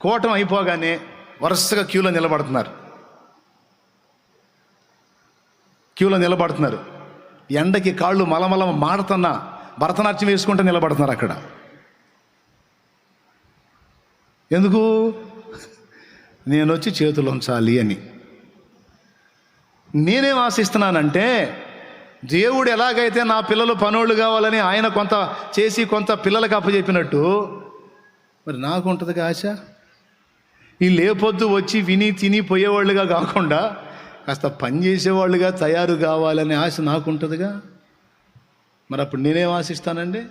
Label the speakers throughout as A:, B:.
A: కూటం అయిపోగానే వరుసగా క్యూలో నిలబడుతున్నారు. క్యూలో నిలబడుతున్నారు. ఎండకి కాళ్ళు మలమల మాడుతున్నా భరతనాట్యం వేసుకుంటూ నిలబడుతున్నారు అక్కడ. ఎందుకు? నేను వచ్చి చేతులు ఉంచాలి అని. నేనేం ఆశిస్తున్నానంటే దేవుడు ఎలాగైతే నా పిల్లలు పనోళ్ళు కావాలని ఆయన కొంత చేసి కొంత పిల్లలకు అప్పచెప్పినట్టు మరి నాకు ఉంటుందిగా ఆశ? ఈ లేపొద్దు వచ్చి విని తిని పోయేవాళ్ళుగా కాకుండా కాస్త పని చేసేవాళ్ళుగా తయారు కావాలనే ఆశ నాకు ఉంటుందిగా మరి అప్పుడు నేనేం ఆశిస్తానండి?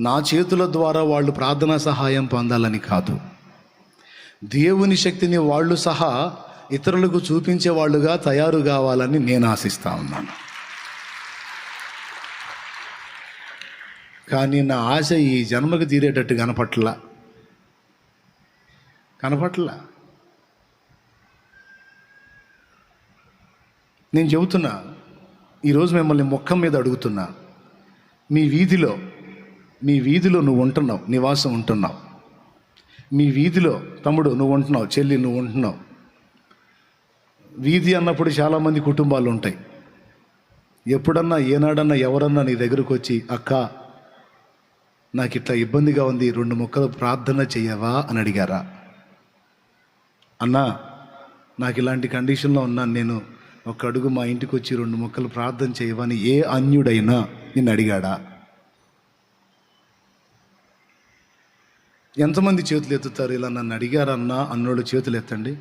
A: నా చేతుల ద్వారా వాళ్ళు ప్రార్థనా సహాయం పొందాలని కాదు. దేవుని శక్తిని వాళ్ళు సహా ఇతరులకు చూపించే వాళ్ళుగా తయారు కావాలని నేను ఆశిస్తా ఉన్నాను. కానీ నా ఆశ ఈ జన్మకు తీరేటట్టు కనపట్ల. కనపట్లా నేను చెబుతున్నా ఈరోజు మిమ్మల్ని ముఖం మీద అడుగుతున్నా. మీ వీధిలో మీ వీధిలో నువ్వు ఉంటున్నావు నివాసం ఉంటున్నావు. మీ వీధిలో తమ్ముడు నువ్వు ఉంటున్నావు చెల్లి నువ్వు ఉంటున్నావు. వీధి అన్నప్పుడు చాలామంది కుటుంబాలు ఉంటాయి. ఎప్పుడన్నా ఏనాడన్నా ఎవరన్నా నీ దగ్గరకు వచ్చి అక్క నాకు ఇట్లా ఇబ్బందిగా ఉంది రెండు ముక్కలు ప్రార్థన చేయవా అని అడిగారా? అన్నా నాకు ఇలాంటి కండిషన్లో ఉన్నాను నేను ఒక అడుగు మా ఇంటికి వచ్చి రెండు ముక్కలు ప్రార్థన చేయవని ఏ అన్యుడైనా నిన్ను అడిగాడా? ఎంతమంది చేతులు ఎత్తుతారు ఇలా నన్ను అడిగారన్నా అన్నోళ్ళు చేతులు ఎత్తండి.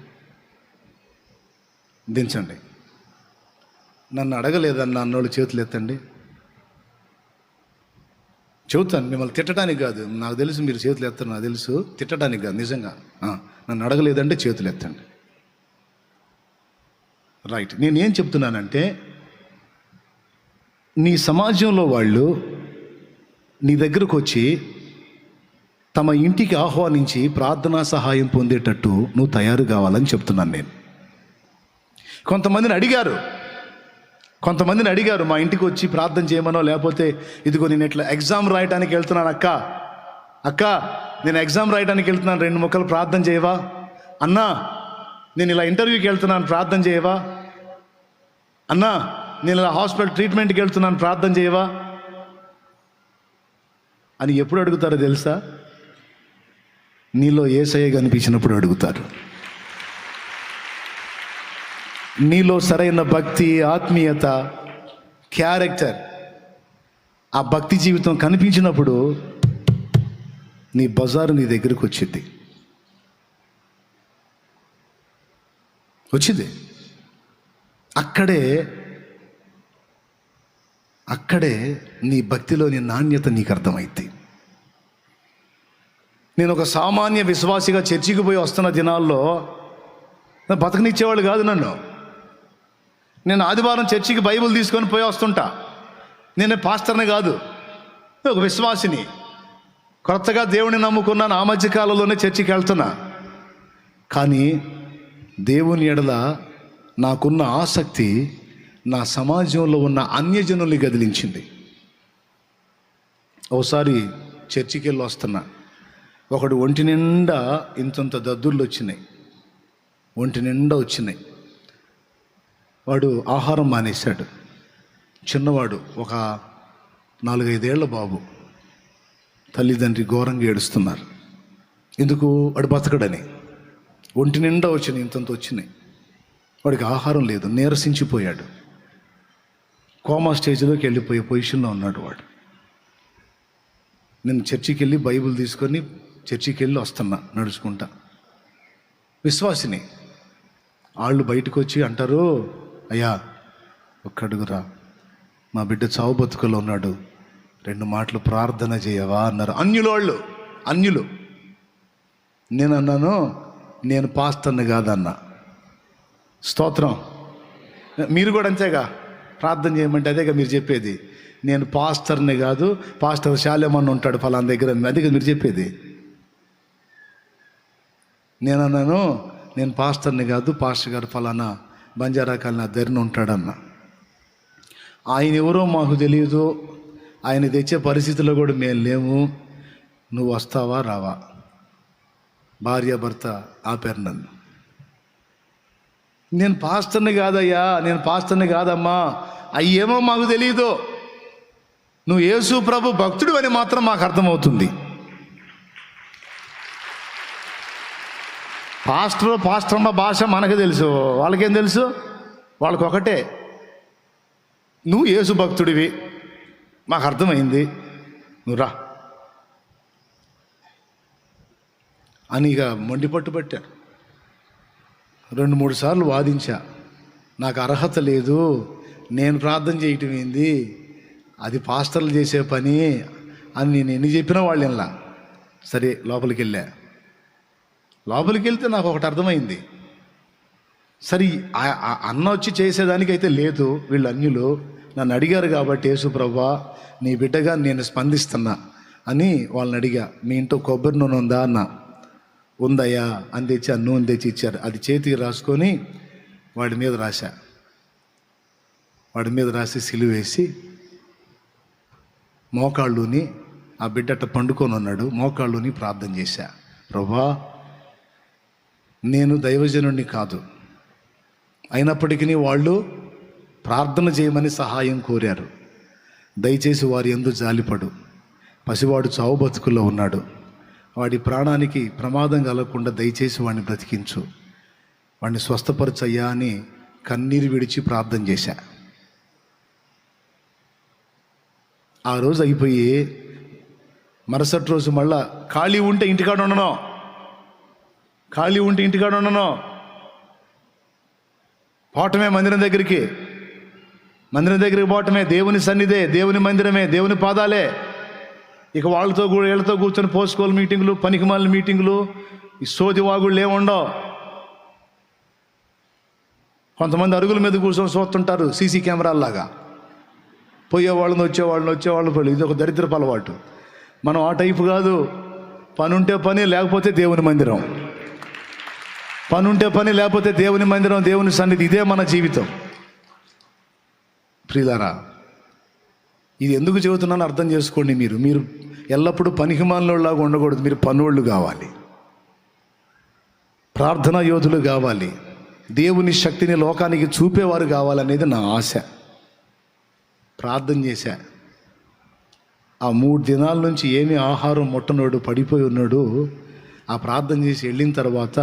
A: దించండి. నన్ను అడగలేదన్న అన్నోళ్ళు చేతులు ఎత్తండి. చెబుతాను మిమ్మల్ని తిట్టడానికి కాదు. నాకు తెలుసు మీరు చేతులు ఎత్తారు నాకు తెలుసు. తిట్టడానికి కాదు నిజంగా. నన్ను అడగలేదంటే చేతులు ఎత్తండి. రైట్ నేను ఏం చెప్తున్నానంటే నీ సమాజంలో వాళ్ళు నీ దగ్గరకు వచ్చి తమ ఇంటికి ఆహ్వానించి ప్రార్థనా సహాయం పొందేటట్టు నువ్వు తయారు కావాలని చెప్తున్నాను నేను. కొంతమందిని అడిగారు. కొంతమందిని అడిగారు మా ఇంటికి వచ్చి ప్రార్థన చేయమనో లేకపోతే ఇదిగో నేను ఇట్లా ఎగ్జామ్ రాయడానికి వెళ్తున్నాను అక్క అక్క నేను ఎగ్జామ్ రాయడానికి వెళ్తున్నాను. రెండు ముక్కలు ప్రార్థన చేయవా? అన్నా నేను ఇలా ఇంటర్వ్యూకి వెళ్తున్నాను. ప్రార్థన చేయవా? అన్నా నేను ఇలా హాస్పిటల్ ట్రీట్మెంట్కి వెళ్తున్నాను. ప్రార్థన చేయవా? అని ఎప్పుడు అడుగుతారో తెలుసా? నీలో ఏసయ్య కనిపించినప్పుడు అడుగుతారు. నీలో సరైన భక్తి ఆత్మీయత క్యారెక్టర్ ఆ భక్తి జీవితం కనిపించినప్పుడు నీ బజారు నీ దగ్గరకు వచ్చింది. వచ్చింది. అక్కడే అక్కడే నీ భక్తిలోని నాణ్యత నీకు అర్థమైంది. నేను ఒక సామాన్య విశ్వాసిగా చర్చికి పోయి వస్తున్న దినాల్లో బతకనిచ్చేవాళ్ళు కాదు నన్ను. నేను ఆదివారం చర్చికి బైబిల్ తీసుకొని పోయి వస్తుంటా. నేను పాస్టర్ని కాదు ఒక విశ్వాసిని. కొత్తగా దేవుని నమ్ముకున్నాను ఆ మధ్య కాలంలోనే చర్చికి వెళ్తున్నా. కానీ దేవుని ఎడల నాకున్న ఆసక్తి నా సమాజంలో ఉన్న అన్యజనుల్ని గదిలించింది. ఒకసారి చర్చికి వెళ్ళి వస్తున్నా. ఒకడు ఒంటి నిండా ఇంతంత దద్దుర్లు వచ్చినాయి. ఒంటి నిండా వచ్చినాయి. వాడు ఆహారం మానేశాడు. చిన్నవాడు ఒక నాలుగైదేళ్ళ బాబు. తల్లిదండ్రి ఘోరంగా ఏడుస్తున్నారు. ఎందుకు? వాడు బతకడని. ఒంటి నిండా వచ్చినాయి ఇంతంత వచ్చినాయి. వాడికి ఆహారం లేదు నీరసించిపోయాడు. కోమా స్టేజ్లోకి వెళ్ళిపోయే పొజిషన్లో ఉన్నాడు వాడు. నేను చర్చికి వెళ్ళి బైబిల్ తీసుకొని చర్చికి వెళ్ళి వస్తున్నా నడుచుకుంటా. విశ్వాసిని. వాళ్ళు బయటకు వచ్చి అంటారు అయ్యా ఒక్కడుగురా. మా బిడ్డ చావు బతుకులో ఉన్నాడు. రెండు మాటలు ప్రార్థన చేయవా అన్నారు. అన్యులు వాళ్ళు అన్యులు. నేను అన్నాను నేను పాస్తర్ని కాదన్నా. స్తోత్రం. మీరు కూడా అంతేగా. ప్రార్థన చేయమంటే అదేగా మీరు చెప్పేది. నేను పాస్టర్ని కాదు పాస్టర్ శాలేమన్ ఉంటాడు ఫలానా దగ్గర అదేగా మీరు చెప్పేది. నేను అన్నాను నేను పాస్టర్ని కాదు పాస్టర్ గారు ఫలానా బంజారా కాలనీ దగ్గర ఉంటాడన్న. ఆయన ఎవరో మాకు తెలియదు ఆయన తెచ్చే పరిస్థితుల్లో కూడా మేము లేము. నువ్వు వస్తావా రావా? భార్య భర్త ఆపారు నన్ను. నేను పాస్టర్ని కాదయ్యా నేను పాస్టర్ని కాదమ్మా. అయ్యేమో మాకు తెలియదు నువ్వు యేసు ప్రభు భక్తుడు అని మాత్రం మాకు అర్థమవుతుంది. పాస్టర్ పాస్టర్మ భాష మనకు తెలుసు. వాళ్ళకేం తెలుసు? వాళ్ళకొకటే. నువ్వు యేసు భక్తుడివి. మాకు అర్థమైంది. నువ్వు రా. అని ఇక మండిపట్టు పట్టాను రెండు మూడు సార్లు వాదించా. నాకు అర్హత లేదు. నేను ప్రార్థన చేయటం ఏంది? అది పాస్టర్లు చేసే పని అని నేను ఎన్ని చెప్పినా వాళ్ళు ఇలా సరే లోపలికి వెళ్ళా. లోపలికి వెళ్తే నాకు ఒకటి అర్థమైంది. సరే అన్న వచ్చి చేసేదానికైతే లేదు. వీళ్ళు అన్యులు. నన్ను అడిగారు కాబట్టి యేసు ప్రభా నీ బిడ్డగా నేను స్పందిస్తున్నా అని వాళ్ళని అడిగా. మీ ఇంట్లో కొబ్బరి నూనె ఉందా? అన్న. ఉందయ్యా అని తెచ్చి ఆ నూనె తెచ్చి ఇచ్చారు. అది చేతికి రాసుకొని వాడి మీద రాశా. వాడి మీద రాసి సిలువేసి మోకాళ్ళుని ఆ బిడ్డట పండుకొని ఉన్నాడు. మోకాళ్ళుని ప్రార్థన చేశా. ప్రభా నేను దైవజనుడిని కాదు. అయినప్పటికీ వాళ్ళు ప్రార్థన చేయమని సహాయం కోరారు. దయచేసి వారి ఎందు జాలిపడు. పసివాడు చావు బతుకుల్లో ఉన్నాడు. వాడి ప్రాణానికి ప్రమాదం కలగకుండా దయచేసి వాడిని బ్రతికించు. వాడిని స్వస్థపరచయ్యా అని కన్నీరు విడిచి ప్రార్థన చేశా. ఆ రోజు అయిపోయి మరుసటి రోజు మళ్ళా ఖాళీ ఉంటే ఇంటికాడ ఉండను. ఖాళీ ఉంటే ఇంటికాడ ఉండను. పోవటమే మందిరం దగ్గరికి మందిరం దగ్గరికి పోవటమే దేవుని సన్నిధే దేవుని మందిరమే దేవుని పాదాలే. ఇక వాళ్ళతో కూడా వీళ్ళతో కూర్చొని పోసుకోవాలి మీటింగులు పనికిమాలిన మీటింగులు ఈ సోది వాగుళ్ళు ఏముండవు కొంతమంది అరుగుల మీద కూర్చొని చూస్తుంటారు సీసీ కెమెరాల్లాగా. పోయే వాళ్ళని వచ్చే వాళ్ళని వచ్చే పోయి ఇది ఒక దరిద్రపు అలవాటు. మనం ఆ టైపు కాదు. పని ఉంటే పని లేకపోతే దేవుని మందిరం. పని ఉంటే పని లేకపోతే దేవుని మందిరం దేవుని సన్నిధి ఇదే మన జీవితం. ప్రియులారా ఇది ఎందుకు చెబుతున్నానో అర్థం చేసుకోండి మీరు. మీరు ఎల్లప్పుడూ పనికిమాలినోళ్ళలాగా ఉండకూడదు. మీరు పనోళ్ళు కావాలి. ప్రార్థనా యోధులు కావాలి. దేవుని శక్తిని లోకానికి చూపేవారు కావాలనేది నా ఆశ. ప్రార్థన చేశా. ఆ మూడు దినాల నుంచి ఏమి ఆహారం ముట్టనోడు పడిపోయి ఉన్నాడు. ఆ ప్రార్థన చేసి వెళ్ళిన తర్వాత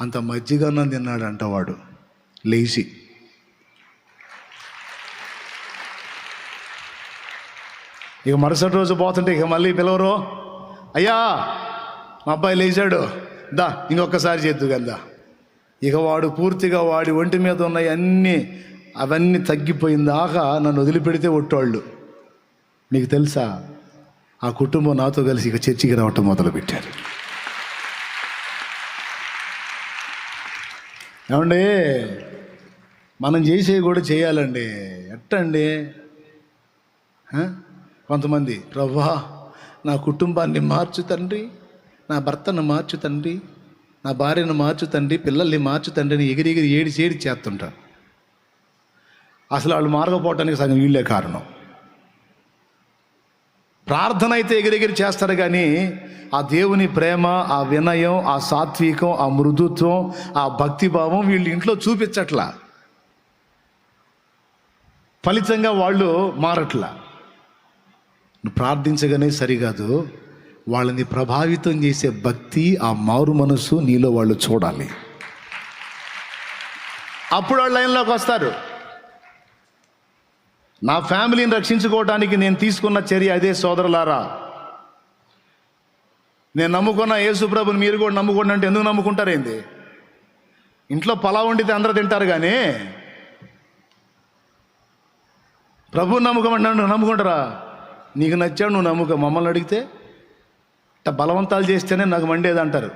A: అంత మజ్జిగన్నం తిన్నాడు అంటవాడు లేచి ఇక మరుసటి రోజు పోతుంటే ఇక మళ్ళీ పిలవరు. అయ్యా మా అబ్బాయి లేచాడు. దా ఇంకొకసారి చేద్దు కదా. ఇక వాడు పూర్తిగా వాడి ఒంటి మీద ఉన్నాయి అన్నీ అవన్నీ తగ్గిపోయిందాకా నన్ను వదిలిపెడితే ఒట్టోళ్ళు. మీకు తెలుసా ఆ కుటుంబం నాతో కలిసి ఇక చర్చికి రావటం మొదలుపెట్టారు. ఏమండి మనం చేసేవి కూడా చేయాలండి. ఎట్టండి? కొంతమంది ప్రవ్వా నా కుటుంబాన్ని మార్చు తండ్రి నా భర్తను మార్చు తండ్రి నా భార్యను మార్చు తండ్రి పిల్లల్ని మార్చు తండ్రిని ఎగిరి ఎగిరి ఏడి చేస్తుంటారు. అసలు వాళ్ళు మారకపోవటానికి సగం వీళ్ళే కారణం. ప్రార్థన అయితే ఎగిరెగిరి చేస్తారు కానీ ఆ దేవుని ప్రేమ ఆ వినయం ఆ సాత్వికం ఆ మృదుత్వం ఆ భక్తిభావం వీళ్ళు ఇంట్లో చూపించట్లా. ఫలితంగా వాళ్ళు మారట్లా. ప్రార్థించగానే సరికాదు వాళ్ళని ప్రభావితం చేసే భక్తి ఆ మారు మనసు నీలో వాళ్ళు చూడాలి. అప్పుడు వాళ్ళు లైన్లోకి వస్తారు. నా ఫ్యామిలీని రక్షించుకోవడానికి నేను తీసుకున్న చర్య అదే సోదరులారా. నేను నమ్ముకున్న యేసుప్రభుని మీరు కూడా నమ్ముకోండి అంటే ఎందుకు నమ్ముకుంటారేంది ఇంట్లో పలావ్ వండితే అందరూ తింటారు కానీ ప్రభు నమ్ముకోమంటాడు నమ్ముకుంటారా? నీకు నచ్చాడు నువ్వు నమ్ముకో. మమ్మల్ని అడిగితే ఇట్ట బలవంతాలు చేస్తేనే నాకు మండేది అంటారు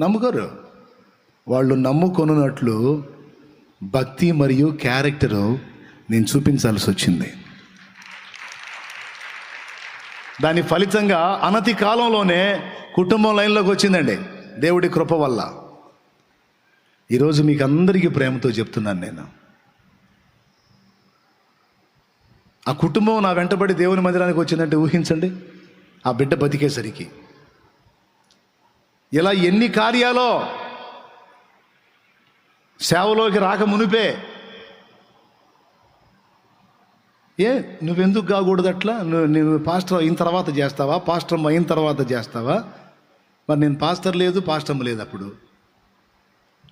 A: నమ్ముకోరు. వాళ్ళు నమ్ముకొనున్నట్లు భక్తి మరియు క్యారెక్టరు నేను చూపించాల్సి వచ్చింది. దాని ఫలితంగా అనతి కాలంలోనే కుటుంబం లైన్లోకి వచ్చిందండి. దేవుడి కృప వల్ల. ఈరోజు మీకు అందరికీ ప్రేమతో చెప్తున్నాను నేను. ఆ కుటుంబం నా వెంటబడి దేవుని మందిరానికి వచ్చిందంటే ఊహించండి. ఆ బిడ్డ బతికేసరికి. ఇలా ఎన్ని కార్యాలో సేవలోకి రాక మునిపే ఏ నువ్వెందుకు కాకూడదు అట్లా? నువ్వు నేను పాస్టర్ అయిన తర్వాత చేస్తావా? పాస్టర్ అయిన తర్వాత చేస్తావా? మరి నేను పాస్టర్ లేదు పాస్టర్ లేదు అప్పుడు.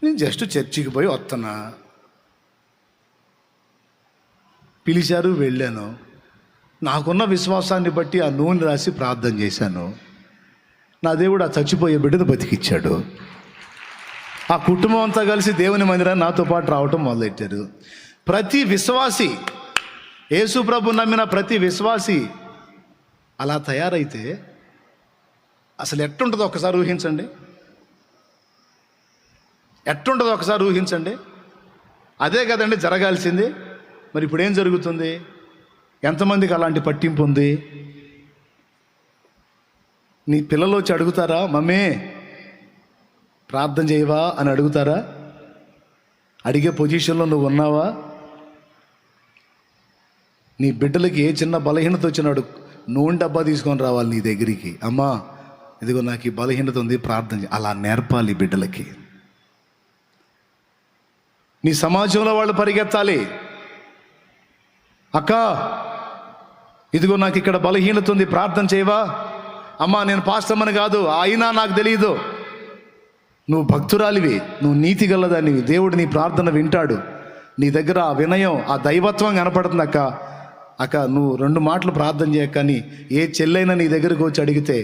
A: నేను జస్ట్ చర్చికి పోయి వస్తున్నా. పిలిచారు వెళ్ళాను. నాకున్న విశ్వాసాన్ని బట్టి ఆ నూనె రాసి ప్రార్థన చేశాను. నా దేవుడు ఆ చచ్చిపోయే బిడ్డను బతికిచ్చాడు. ఆ కుటుంబం అంతా కలిసి దేవుని మందిరాన్ని నాతో పాటు రావటం మొదలెట్టారు. ప్రతి విశ్వాసి యేసు ప్రభు నమ్మిన ప్రతి విశ్వాసి అలా తయారైతే అసలు ఎట్టుంటుందో ఒకసారి ఊహించండి. ఎట్టుంటుందో ఒకసారి ఊహించండి. అదే కదండి జరగాల్సింది. మరి ఇప్పుడు ఏం జరుగుతుంది? ఎంతమందికి అలాంటి పట్టింపు ఉంది? నీ పిల్లలు వచ్చి అడుగుతారా మమ్మీ ప్రార్థన చేయవా? అని అడుగుతారా? అడిగే పొజిషన్లో నువ్వు ఉన్నావా? నీ బిడ్డలకి ఏ చిన్న బలహీనత వచ్చినాడు నూనె డబ్బా తీసుకొని రావాలి నీ దగ్గరికి. అమ్మా ఇదిగో నాకు ఈ బలహీనత ఉంది ప్రార్థన అలా నేర్పాలి బిడ్డలకి. నీ సమాజంలో వాళ్ళు పరిగెత్తాలి. అక్క ఇదిగో నాకు ఇక్కడ బలహీనత ఉంది ప్రార్థన చేయవా? అమ్మా నేను పాస్టమ్మని కాదు అయినా నాకు తెలియదు నువ్వు భక్తురాలివి నువ్వు నీతి గలదానివి దేవుడు నీ ప్రార్థన వింటాడు. నీ దగ్గర ఆ వినయం ఆ దైవత్వం కనపడుతుంది అక్క. అక్క నువ్వు రెండు మాటలు ప్రార్థన చేయక కానీ ఏ చెల్లైనా నీ దగ్గరకు వచ్చి అడిగితే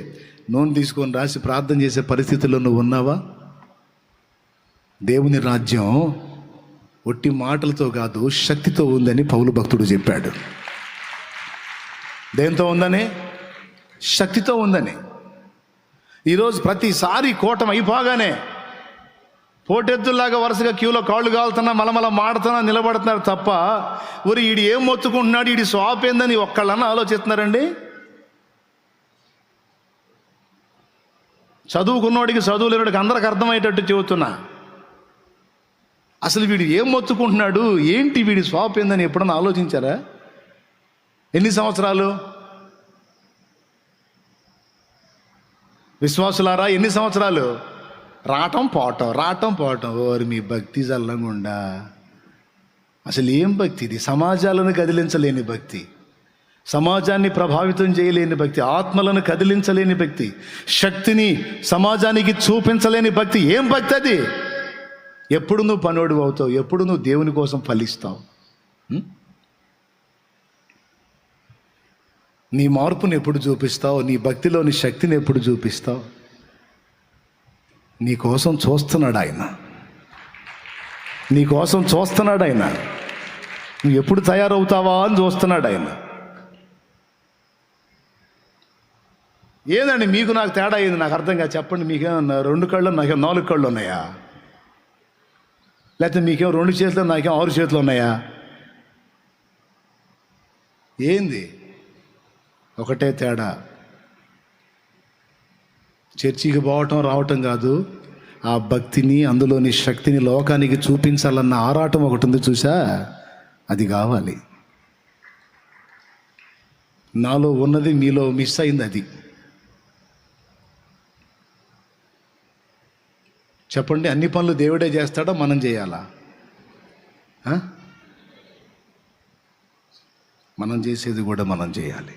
A: నూనె తీసుకొని రాసి ప్రార్థన చేసే పరిస్థితుల్లో నువ్వు ఉన్నావా? దేవుని రాజ్యం ఒట్టి మాటలతో కాదు శక్తితో ఉందని పౌలు భక్తుడు చెప్పాడు. దేంతో ఉందని? శక్తితో ఉందని. ఈరోజు ప్రతిసారి కోటం అయిపోగానే పోటెత్తుల్లాగా వరుసగా క్యూలో కాళ్ళు కాలుతున్నా మలమల మాడుతున్నా నిలబడుతున్నారు తప్ప ఊరి ఈడు ఏం మొత్తుకుంటున్నాడు ఈడి స్వాప్ ఏందని ఒక్కళ్ళన్నా ఆలోచిస్తున్నారండి? చదువుకున్నోడికి చదువు లేనోడికి అందరికి అర్థమయ్యేటట్టు చెబుతున్నా. అసలు వీడు ఏం మొత్తుకుంటున్నాడు? ఏంటి వీడి స్వాప్ ఏందని ఎప్పుడన్నా ఆలోచించారా? ఎన్ని సంవత్సరాలు? విశ్వాసులారా ఎన్ని సంవత్సరాలు? రావటం పోవటం రావటం పోవటం. ఓరి మీ భక్తి చల్లంగుండా అసలు ఏం భక్తి ఇది? సమాజాలను కదిలించలేని భక్తి. సమాజాన్ని ప్రభావితం చేయలేని భక్తి. ఆత్మలను కదిలించలేని భక్తి. శక్తిని సమాజానికి చూపించలేని భక్తి. ఏం భక్తి అది? ఎప్పుడు నువ్వు పనోడు అవుతావు? ఎప్పుడు నువ్వు దేవుని కోసం ఫలిస్తావు? నీ మార్పుని ఎప్పుడు చూపిస్తావు? నీ భక్తిలోని శక్తిని ఎప్పుడు చూపిస్తావు? నీ కోసం చూస్తున్నాడు ఆయన. నీ కోసం చూస్తున్నాడు ఆయన. నువ్వు ఎప్పుడు తయారవుతావా అని చూస్తున్నాడు ఆయన. ఏదండి మీకు నాకు తేడా అయింది? నాకు అర్థం కాదు. చెప్పండి మీకు రెండు కళ్ళు నాకు నాలుగు కళ్ళు ఉన్నాయా? లేకపోతే మీకేం రెండు చేతులు నాకేం ఆరు చేతులు ఉన్నాయా? ఏంది? ఒకటే తేడా. చర్చికి పోవటం రావటం కాదు. ఆ భక్తిని అందులోని శక్తిని లోకానికి చూపించాలన్న ఆరాటం ఒకటి ఉంది చూసా? అది కావాలి. నాలో ఉన్నది మీలో మిస్ అయింది అది. చెప్పండి అన్ని పనులు దేవుడే చేస్తాడో? మనం చేయాలా? మనం చేసేది కూడా మనం చేయాలి.